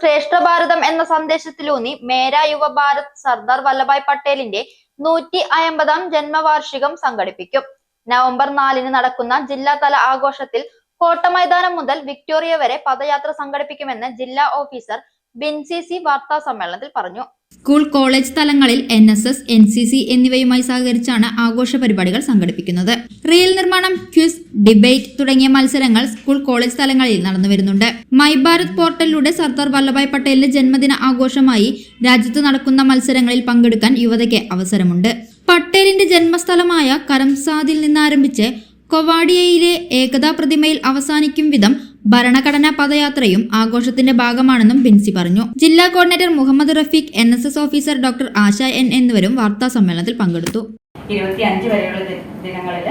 ശ്രേഷ്ഠ ഭാരതം എന്ന സന്ദേശത്തിലൂന്നി മേര യുവ ഭാരത് സർദാർ വല്ലഭായ് പട്ടേലിന്റെ നൂറ്റി അയമ്പതാം ജന്മവാർഷികം സംഘടിപ്പിക്കും. നവംബർ നാലിന് നടക്കുന്ന ജില്ലാതല ആഘോഷത്തിൽ കോട്ട മൈതാനം മുതൽ വിക്ടോറിയ വരെ പദയാത്ര സംഘടിപ്പിക്കുമെന്ന് ജില്ലാ ഓഫീസർ ബിൻസി സി വാർത്താ സമ്മേളനത്തിൽ പറഞ്ഞു. സ്കൂൾ കോളേജ് തലങ്ങളിൽ N S S N C C എന്നിവയുമായി സഹകരിച്ചാണ് ആഘോഷ പരിപാടികൾ സംഘടിപ്പിക്കുന്നത്. റീൽ നിർമ്മാണം ക്വിസ് ഡിബേറ്റ് തുടങ്ങിയ മത്സരങ്ങൾ സ്കൂൾ കോളേജ് തലങ്ങളിൽ നടന്നു വരുന്നുണ്ട്. മൈ ഭാരത് പോർട്ടലിലൂടെ സർദാർ വല്ലഭായ് പട്ടേലിന്റെ ജന്മദിന ആഘോഷമായി രാജ്യത്ത് നടക്കുന്ന മത്സരങ്ങളിൽ പങ്കെടുക്കാൻ യുവതയ്ക്ക് അവസരമുണ്ട്. പട്ടേലിന്റെ ജന്മസ്ഥലമായ കരംസാദിൽ നിന്നാരംഭിച്ച് കൊവാഡിയയിലെ ഏകതാ പ്രതിമയിൽ അവസാനിക്കും വിധം ഭരണഘടനാ പദയാത്രയും ആഘോഷത്തിന്റെ ഭാഗമാണെന്നും ബിൻസി പറഞ്ഞു. ജില്ലാ coordinator Muhammad Rafeeq N S S officer doctor Asha N എന്നിവരും വാർത്താ സമ്മേളനത്തിൽ പങ്കെടുത്തു. ഇരുപത്തി അഞ്ച് വരെയുള്ള ദിനങ്ങളിൽ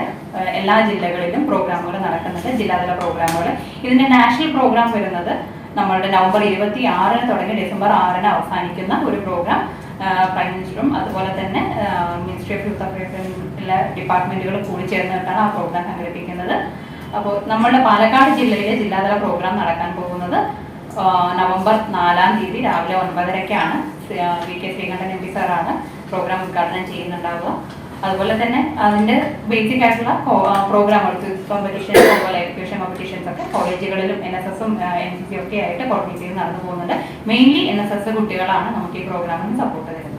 എല്ലാ ജില്ലകളിലും പ്രോഗ്രാമുകൾ നടക്കുന്നുണ്ട് ജില്ലാതല പ്രോഗ്രാമുകൾ. ഇതിന്റെ നാഷണൽ പ്രോഗ്രാം വരുന്നത് നമ്മളുടെ നവംബർ ഇരുപത്തി ആറിന് തുടങ്ങി ഡിസംബർ ആറിന് അവസാനിക്കുന്ന ഒരു പ്രോഗ്രാം പ്രൈം മിനിസ്റ്ററും അതുപോലെ തന്നെ മിനിസ്ട്രി ഓഫ് യൂത്ത് അഫയേഴ്സ് എല്ലാ ഡിപ്പാർട്ട്മെന്റുകളും കൂടി ചേർന്നിട്ടാണ് ആ പ്രോഗ്രാം സംഘടിപ്പിക്കുന്നത്. അപ്പോൾ നമ്മുടെ പാലക്കാട് ജില്ലയിലെ ജില്ലാതല പ്രോഗ്രാം നടക്കാൻ പോകുന്നത് നവംബർ നാലാം തീയതി രാവിലെ ഒൻപതരയ്ക്കാണ്. V K Sreekandan M P സാറാണ് പ്രോഗ്രാം ഉദ്ഘാടനം ചെയ്യുന്നുണ്ടാവുക. അതുപോലെ തന്നെ അതിന്റെ ബേസിക് ആയിട്ടുള്ള പ്രോഗ്രാമുകൾ കോമ്പറ്റീഷൻ അതുപോലെ എഡ്യൂക്കേഷൻ കോമ്പറ്റീഷൻസ് ഒക്കെ കോളേജുകളിലും എൻ എസ് എസും എൻ സി സി ഒക്കെ ആയിട്ട് കോർഡിനേറ്റ് ചെയ്ത് നടന്നു പോകുന്നുണ്ട്. മെയിൻലി എൻ എസ് എസ് കുട്ടികളാണ് നമുക്ക് ഈ പ്രോഗ്രാമിന് സപ്പോർട്ട് തരുന്നത്.